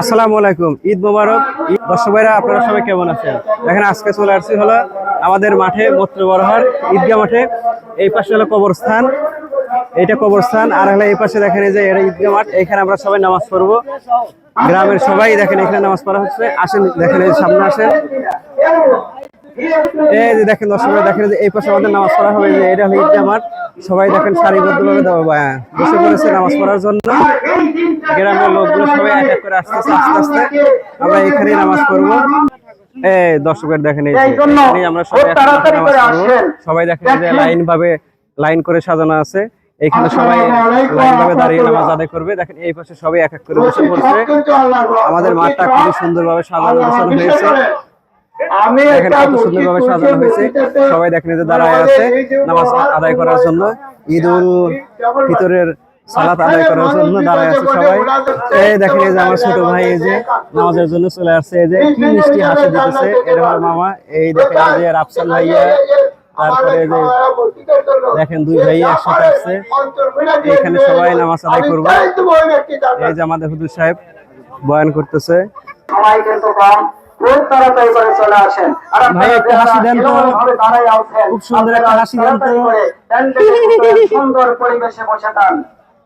আসসালামু আলাইকুম, ঈদ মোবারক। দর্শক ভাইরা, আপনারা সবাই কেমন আছেন? দেখেন, আজকে চলে আসছি হলো আমাদের মাঠে, মত্র বড়হার ঈদগাহ মাঠে। এই পাশে হলো কবরস্থান। এইটা কবরস্থান। আর হলো এই পাশে দেখেন এই যে এটা ঈদগাহ মাঠ। এখানে আমরা সবাই নামাজ পড়ব। গ্রামের সবাই দেখেন এখানে নামাজ পড়া হচ্ছে। আসেন, দেখেন এই সামনে আসেন। এই যে দেখেন দর্শক দেখেন যে এই পাশে আমাদের নামাজ পড়া হবে যে এটা হলো ঈদগাহ মাঠ সবাই দেখেন সারিবদ্ধভাবে দাও- বসে পড়েছে নামাজ পড়ার জন্য। গ্রামের লোকগুলো সবাই এক এক করে আসতেছে আস্তে আস্তে। আমরা এখানেই নামাজ পড়ব। এই দর্শকের দেখেন এই আমরা সবাই সবাই দেখেন যে লাইন ভাবে লাইন করে সাজানো আছে। এখানে সবাই ভাবে দাঁড়িয়ে নামাজ আদায় করবে। দেখেন এই পাশে সবাই এক এক করে বসে পড়ছে। আমাদের মাঠটা খুবই সুন্দরভাবে সাজানো গোছানো হয়েছে। দেখেন একটা কত সুন্দরভাবে সাজানো হয়েছে সবাই দেখেন এই যে দাঁড়ায় আছে নামাজ আদায় করার জন্য ঈদ উল ফিতরের সালাত আদায় করার জন্য দাঁড়ায় আছে সবাই এই দেখেন এই যে আমার ছোট ভাই এই যে নামাজের জন্য চলে আসছে এই যে কি মিষ্টি হাসি দিতেছে এটা হলো মামা এই দেখেন এই যে রাফসান ভাইয়া তারপরে এই যে দেখেন দুই ভাই একসাথে আসছে এখানে সবাই নামাজ আদায় করব এই যে আমাদের হুদুর সাহেব বয়ান করতেছে সবাই কিন্তু কম খুব তাড়াতাড়ি করে চলে আসেন। আর ভাই, আপনারা একটা যারা হাসি দেন তো। এরকমভাবে দাঁড়ায় আছেন, খুব সুন্দর একটা হাসি দেন তো। তাড়াতাড়ি করে প্যান্ডেলের ভিতরে সুন্দর পরিবেশে বসে থান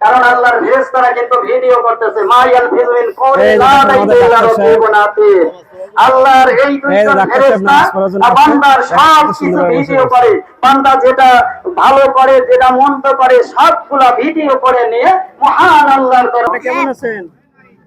কারণ আল্লাহর ফেরেশতারা কিন্তু ভিডিও করতেছে। মাইয়াল ফিলমিন লা আল্লাহর এই দুইজন ফেরেশতা বান্দার সব কিছু করে। বান্দা যেটা ভালো করে যেটা মন্দ করে সবগুলা ভিডিও করে নিয়ে মহান আল্লাহর কেমন আছেন?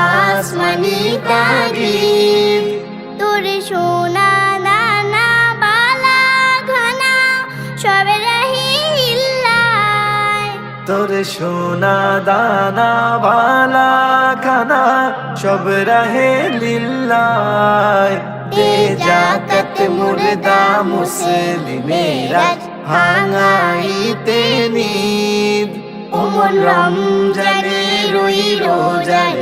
আসমানি তাগিদ তোর সোনা নানা বালা ঘনা সব রহিল্লায় তোর সোনা দানা বালা খানা সব রাহে লিল্লাহ দে জাকাত মুর্দা মুসলিমেরা ভাঙাইতে নিদ। অমন রমজানের ওই রোজার